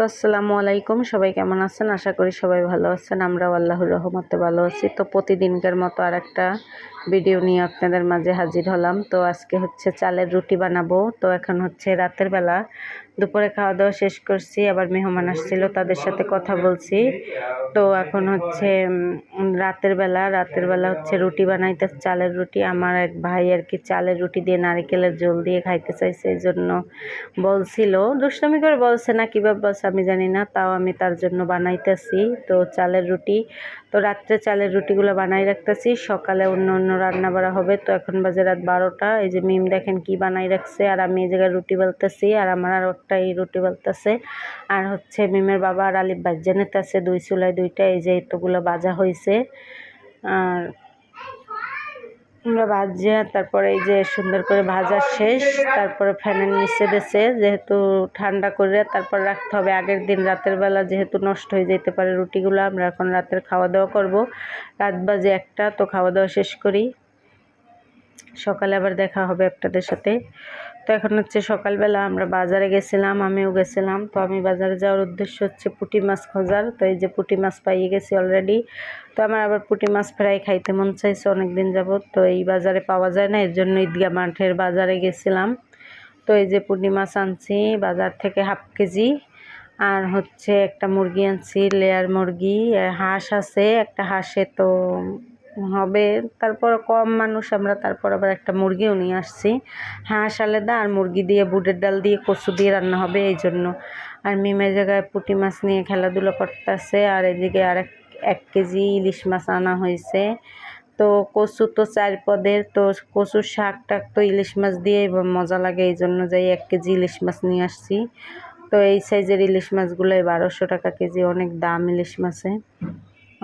তো আসসালামু আলাইকুম। সবাই কেমন আছেন? আশা করি সবাই ভালো আছেন। আমরাও আল্লাহর রহমতে ভালো আছি। তো প্রতিদিনকার মতো আর একটা ভিডিও নিয়ে আপনাদের মাঝে হাজির হলাম। তো আজকে হচ্ছে চালের রুটি বানাবো। তো এখন হচ্ছে রাতের বেলা। দুপুরে খাওয়া দাওয়া শেষ করছি, আবার মেহমান আসছিল, তাদের সাথে কথা বলছি। তো এখন হচ্ছে রাতের বেলা রাতের বেলা হচ্ছে রুটি বানাইতে, চালের রুটি। আমার এক ভাই আর কি চালের রুটি দিয়ে নারিকেলের জল দিয়ে খাইতে চাইছে, এই জন্য বলছিল। দুষ্টামি করে বলছে না কীভাবে বলছে আমি জানি না, তাও আমি তার জন্য বানাইতেছি। তো চালের রুটি তো রাত্রে চালের রুটিগুলো বানাই রাখতেছি। সকালে অন্য অন্য রান্না বাড়া হবে, তো এখন বাজে রাত বারোটা। এই যে মিম দেখেন কি বানাই রাখছে, আর আমি এই জায়গায় রুটি বলতেছি, আর আমার আর একটা এই রুটি বেলতেছে। আর হচ্ছে মিমের বাবা আর আলিফ বাজ্যা নিতেছে দুই চুলায় দুইটা, এই যে এতগুলো বাজা হয়েছে আর আমরা ভাজিয়া, তারপরে এই যে সুন্দর করে ভাজা শেষ, তারপরে ফ্যানের নিচে দেশে যেহেতু ঠান্ডা করে, তারপর রাখতে হবে আগের দিন রাতের বেলা যেহেতু নষ্ট হয়ে যেতে পারে রুটিগুলো, আমরা এখন রাতের খাওয়া দাওয়া করব। রাত বাজে একটা, তো খাওয়া দাওয়া শেষ করি। সকালে আবার দেখা হবে আপনাদের সাথে। তো এখন হচ্ছে সকালবেলা আমরা বাজারে গেছিলাম, আমিও গেছিলাম। তো আমি বাজারে যাওয়ার উদ্দেশ্য হচ্ছে পুটি মাছ খোঁজার। তো এই যে পুটি মাছ পাইয়ে গেছি অলরেডি তো আমার আবার পুটি মাছ ফ্রাই খাইতে মন চাইছে অনেক দিন যাবত তো এই বাজারে পাওয়া যায় না, এর জন্য ঈদগা মাঠের বাজারে গেছিলাম। তো এই যে পুঁটি মাছ আনছি, বাজার থেকে হাফ কেজি। আর হচ্ছে একটা মুরগি আনছি, লেয়ার মুরগি। হাঁস আছে, একটা হাঁসে তো হবে। তারপর কম মানুষ, আমরা তারপর আবার একটা মুরগিও নিয়ে আসছি। হাঁস, আলাদা আর মুরগি দিয়ে, বুটের ডাল দিয়ে, কচু দিয়ে রান্না হবে এই জন্য। আর মিমের জায়গায় পুঁটি মাছ নিয়ে খেলাধুলো করতেছে, আর এদিকে আর এক কেজি ইলিশ মাছ আনা হয়েছে। তো কচু তো চার পদের, তো কচুর শাক টাক তো ইলিশ মাছ দিয়ে মজা লাগে, এই জন্য যাই এক কেজি ইলিশ মাছ নিয়ে আসছি। তো এই সাইজের ইলিশ মাছগুলো বারোশো টাকা কেজি, অনেক দাম ইলিশ মাছে।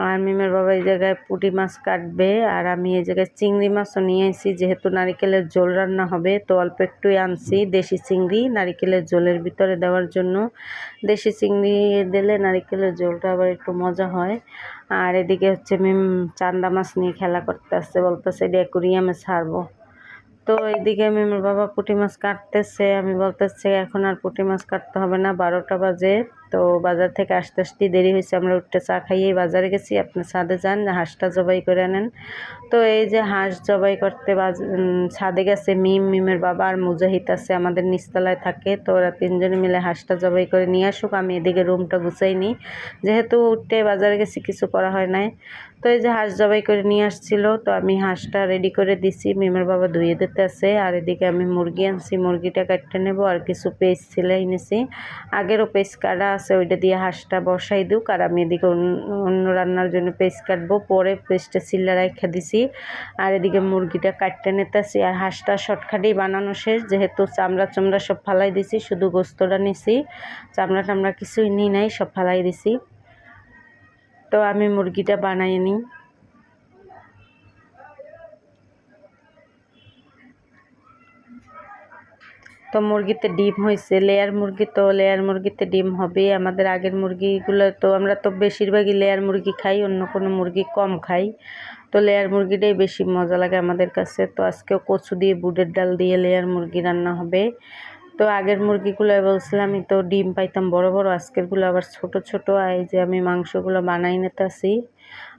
আর মিমের বাবা এই জায়গায় পুঁটি মাছ কাটবে আর আমি এই জায়গায় চিংড়ি মাছও নিয়ে এসেছি যেহেতু নারিকেলের ঝোল রান্না হবে, তো অল্প একটুই আনছি দেশি চিংড়ি নারিকেলের ঝোলের ভিতরে দেওয়ার জন্য। দেশি চিংড়ি দিলে নারিকেলের ঝোলটা আবার একটু মজা হয়। আর এদিকে হচ্ছে মিম চান্দা মাছ নিয়ে খেলা করতে আসছে, বলতেছে এটা অ্যাকুরিয়ামে ছাড়বো। তো এইদিকে মিমের বাবা পুঁটি মাছ কাটতেছে, আমি বলতেছি এখন আর পুঁটি মাছ কাটতে হবে না, বারোটা বাজে। তো বাজার থেকে আসতে আসতে দেরি হয়েছে, আমরা উঠতে চা খাইয়েই বাজারে গেছি। আপনি ছাদে যান, হাঁসটা জবাই করে আনেন তো এই যে হাঁস জবাই করতে ছাদে গেছে, মিম, মিমের বাবা আর মুজাহিদ আছে, আমাদের নিচতলায় থাকে। তো ওরা তিনজনে মিলে হাঁসটা জবাই করে নিয়ে আসুক, আমি এদিকে রুমটা গুছাই নিই। যেহেতু উঠতে বাজারে গেছি, কিছু করা হয় নাই। তো এই যে হাঁস জবাই করে নিয়ে আসছিল, তো আমি হাঁসটা রেডি করে দিছি। মিমের বাবা ধুয়ে দিতে আছে, আর এদিকে আমি মুরগি আনছি, মুরগিটা কাটতে নেব, আর কিছু পেস্ট সিলাই নিছি। আগেরও পেস্ট কাটা আছে, ওইটা দিয়ে হাঁসটা বসাই দিক আর আমি এদিকে অন্য- রান্নার জন্য পেস্ট কাটবো। পরে পেস্টটা সিল্লা রেখে দিছি। আর এদিকে মুরগিটা কাটতে নিতেছি। আর হাঁসটা শর্টখাটেই বানানো শেষ। যেহেতু চামড়া চামড়া সব ফালাই দিছি, শুধু গোস্তটা নিছি। চামড়া টামড়া কিছুই নিই নাই, সব ফালাই দিছি। তো আমি মুরগিটা বানাই নিই তো মুরগিতে ডিম হয়েছে লেয়ার মুরগি তো লেয়ার মুরগিতে ডিম হবে আমাদের আগের মুরগিগুলো তো আমরা তো বেশিরভাগই লেয়ার মুরগি খাই, অন্য কোনো মুরগি কম খাই। তো লেয়ার মুরগিটাই বেশি মজা লাগে আমাদের কাছে। তো আজকেও কচু দিয়ে, বুটের ডাল দিয়ে লেয়ার মুরগি রান্না হবে। তো আগের মুরগিগুলো বলছিলামই তো ডিম পাইতাম বড় বড়, আজকেরগুলো আবার ছোট ছোট। এই যে আমি মাংসগুলো বানাই নিতে নিতেছি।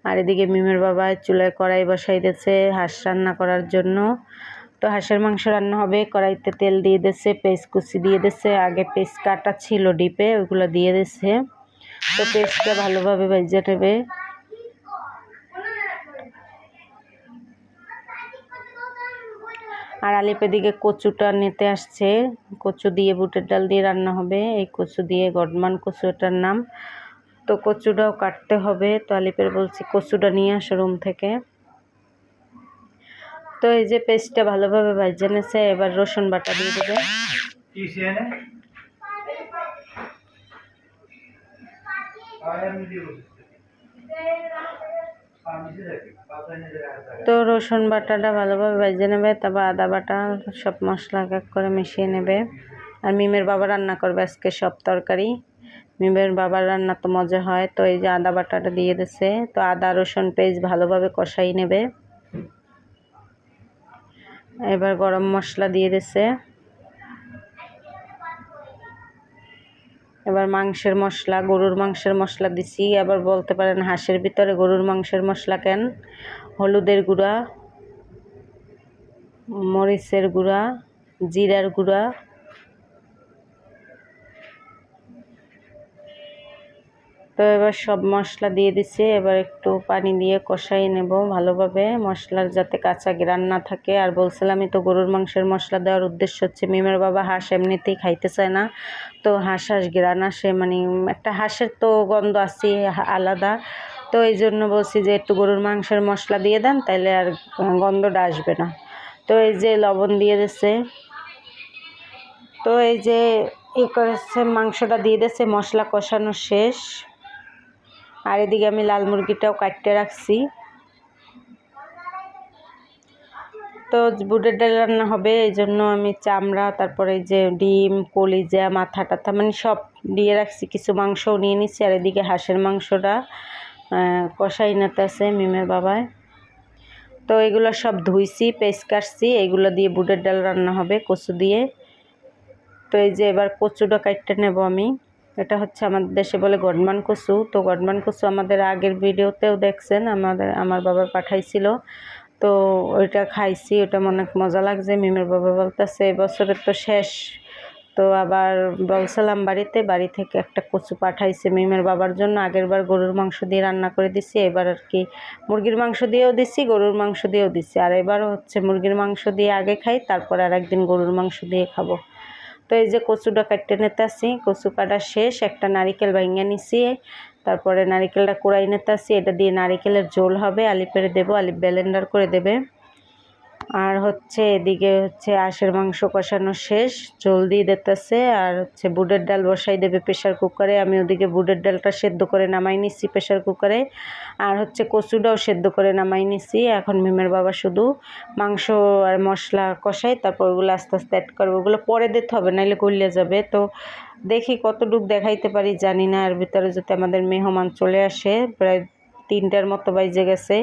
আর এদিকে মিমের বাবা চুলায় কড়াই বসাই দিয়েছে হাঁস রান্না করার জন্য। তো হাঁসের মাংস রান্না হবে। কড়াইতে তেল দিয়ে দিচ্ছে পেস্ট কুচি দিয়ে দিচ্ছে আগে পেস্ট কাটা ছিল ডিপে, ওইগুলো দিয়ে দিচ্ছে তো পেস্টটা ভালোভাবে ভেজে নেবে। আর আলিপের দিকে কচুটা নিতে আসছে। কচু দিয়ে বুটের ডাল দিয়ে রান্না হবে। এই কচু দিয়ে গডমান কচু এটার নাম। তো কচুটাও কাটতে হবে। তো আলিপের বলছি কচুটা নিয়ে আসো রুম থেকে। তো এই যে পেস্টটা ভালোভাবে ভাজে নিয়েছে এবার রসুন বাটা দিয়ে দেবে। তো রসুন বাটাটা ভালোভাবে ভেজে নেবে তারপর আদা বাটা সব মশলা এক এক করে মিশিয়ে নেবে। আর মিমের বাবা রান্না করবে আজকে সব তরকারি। মিমের বাবার রান্না তো মজা হয় তো এই যে আদা বাটাটা দিয়ে দিছে তো আদা রসুন পেস্ট ভালোভাবে কষাই নেবে। এবার গরম মশলা দিয়ে দিছে। এবার মাংসের মশলা, গরুর মাংসের মশলা দিছি। এবার বলতে পারেন হাঁসের ভিতরে গরুর মাংসের মশলা কেন? হলুদের গুঁড়া, মরিচের গুঁড়া, জিরার গুঁড়া তো এবার সব মশলা দিয়ে দিচ্ছি এবার একটু পানি দিয়ে কষাই নেব ভালোভাবে। মশলার যাতে কাঁচা গ্রান না থাকে। আর বলছিলামই তো গরুর মাংসের মশলা দেওয়ার উদ্দেশ্য হচ্ছে, মিমের বাবা হাঁস এমনিতেই খাইতে চায় না। তো হাঁস হাঁস গ্রান আসে মানে একটা হাঁসের তো গন্ধ আসছে আলাদা। তো এই জন্য বলছি যে একটু গরুর মাংসের মশলা দিয়ে দেন, তাইলে আর গন্ধটা আসবে না। তো এই যে লবণ দিয়ে দিছে। তো এই যে ই করেছে, মাংসটা দিয়ে দিচ্ছে মশলা কষানো শেষ। আর এদিকে আমি লাল মুরগিটাও কাটতে রাখছি। তো বুটের ডাল রান্না হবে, এই জন্য আমি চামড়া, তারপরে যে ডিম, কলিজা, মাথা টাথা মানে সব দিয়ে রাখছি। কিছু মাংসও নিয়ে নিচ্ছি, আর এদিকে হাঁসের মাংসটা কষাই নাতে আছে মিমের বাবায় তো এগুলো সব ধুইছি, পেস্ট কাটছি, এগুলো দিয়ে বুটের ডাল রান্না হবে, কচু দিয়ে। তো এই যে এবার কচুটা কাটতে নেব আমি। এটা হচ্ছে আমাদের দেশে বলে গডমান কচু। তো গডমান কচু আমাদের আগের ভিডিওতেও দেখছেন, আমাদের, আমার বাবা পাঠাইছিল। তো ওইটা খাইছি ওটা অনেক মজা লাগছে, মিমের বাবা বলতেছে এবছরের তো শেষ। তো আবার বলছিলাম, বাড়িতে? বাড়ি থেকে একটা কচু পাঠাইছে মিমের বাবার জন্য। আগের বার গরুর মাংস দিয়ে রান্না করে দিছি, এবার আর কি মুরগির মাংস দিয়েও দিছি, গরুর মাংস দিয়েও দিছি। আর এবারও হচ্ছে মুরগির মাংস দিয়ে আগে খাই, তারপর আর একদিন গরুর মাংস দিয়ে খাব। তো এই যে কচুটা কাটতে নিতেছি, কচু কাটা শেষ, একটা নারিকেল ভাঙিয়ে নিছি। তারপরে নারিকেলটা কুড়াই নিতেছি, এটা দিয়ে নারিকেলের ঝোল হবে আলিপেড়ে দেবো আলিপ ব্লেন্ডার করে দেবে। আর হচ্ছে এদিকে হচ্ছে আঁশের মাংস কষানো শেষ জল দিয়ে দিতেছে, আর হচ্ছে বুটের ডাল বসাই দেবে প্রেশার কুকারে আমি ওদিকে বুটের ডালটা সেদ্ধ করে নামাই নিচ্ছি প্রেশার কুকারে আর হচ্ছে কচুটাও সেদ্ধ করে নামাই নিচ্ছি এখন মিমের বাবা শুধু মাংস আর মশলা কষাই তারপর ওগুলো আস্তে আস্তে অ্যাড করবে। ওগুলো পরে দিতে হবে নাহলে গলিয়ে যাবে। তো দেখি কতটুক দেখাইতে পারি, জানি না। আর ভিতরে যদি আমাদের মেহমান চলে আসে, প্রায় তিনটার মতো বাইজে গেছে।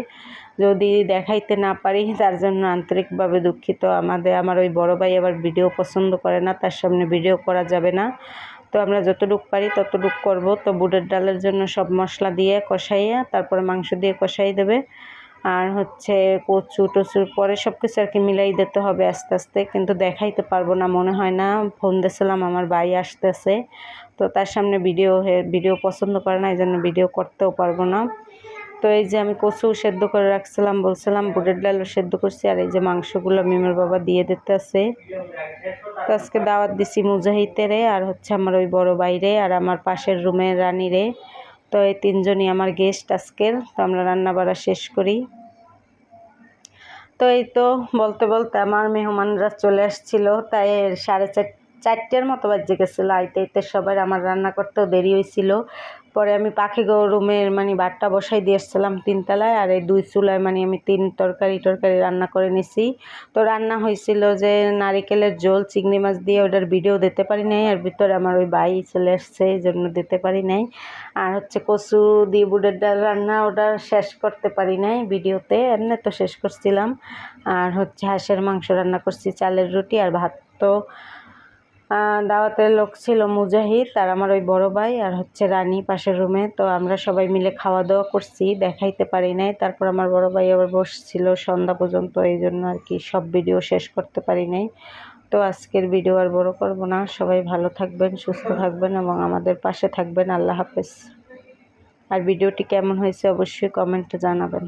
যদি দেখাইতে না পারি, তার জন্য আন্তরিকভাবে দুঃখিত। আমাদের, আমার ওই বড় ভাই আবার ভিডিও পছন্দ করে না, তার সামনে ভিডিও করা যাবে না। তো আমরা যতটুক পারি ততটুক করব। তো বুটের ডালের জন্য সব মশলা দিয়ে কষাইয়া, তারপরে মাংস দিয়ে কষাই দেবে। আর হচ্ছে কচু টচুর পরে সব কিছু আর কি মিলাই দিতে হবে আস্তে আস্তে। কিন্তু দেখাইতে পারব না, মনে হয় না। ফোন দিয়েছিলাম, আমার ভাই আসতেছে। তো তার সামনে ভিডিও ভিডিও পছন্দ করে না, এই জন্য ভিডিও করতেও পারব না। তো এই যে আমি কচু সেদ্ধ করে রাখছিলাম, বলছিলাম বুটের ডালও সেদ্ধ করছি আর এই যে মাংসগুলো মিমের বাবা দিয়ে দিতে আছে তো আজকে দাওয়াত দিছি মুজাহিতেরে আর হচ্ছে আমার ওই বড় বাইরে আর আমার পাশের রুমের রানীরে। তো এই তিনজনই আমার গেস্ট আজকের, তো আমরা রান্না বাড়া শেষ করি। তো এই তো বলতে বলতে আমার মেহমানরা চলে আসছিল, তাই সাড়ে চার চারটের মতো বাজে গেছিল। আইতে আইতে সবার আমার রান্না করতেও দেরি হয়েছিল। পরে আমি পাখি রুমের মানে বাটটা বসাই দিয়ে এসেছিলাম তিনতলায়, আর এই দুই চুলায় মানে আমি তিন তরকারি টরকারি রান্না করে নিছি। তো রান্না হয়েছিল যে নারিকেলের জল চিংড়ি মাছ দিয়ে ওটার ভিডিও দিতে পারি নাই, আর ভিতরে আমার ওই বাই চলে এসছে এই জন্য দিতে পারি নাই। আর হচ্ছে কচু দিয়ে বুটের ডাল রান্না ওটা শেষ করতে পারি নাই ভিডিওতে, এমনি তো শেষ করছিলাম। আর হচ্ছে হাঁসের মাংস রান্না করছি, চালের রুটি আর ভাত। তো দাওয়াতের লোক ছিল মুজাহিদ আর আমার ওই বড় ভাই আর হচ্ছে রানী পাশের রুমে। তো আমরা সবাই মিলে খাওয়া দাওয়া করছি, দেখাইতে পারি নাই। তারপর আমার বড় ভাই আবার বসছিল সন্ধ্যা পর্যন্ত, এই জন্য আর কি সব ভিডিও শেষ করতে পারি নাই। তো আজকের ভিডিও আর বড় করব না। সবাই ভালো থাকবেন, সুস্থ থাকবেন এবং আমাদের পাশে থাকবেন। আল্লাহ হাফেজ। আর ভিডিওটি কেমন হয়েছে অবশ্যই কমেন্টে জানাবেন।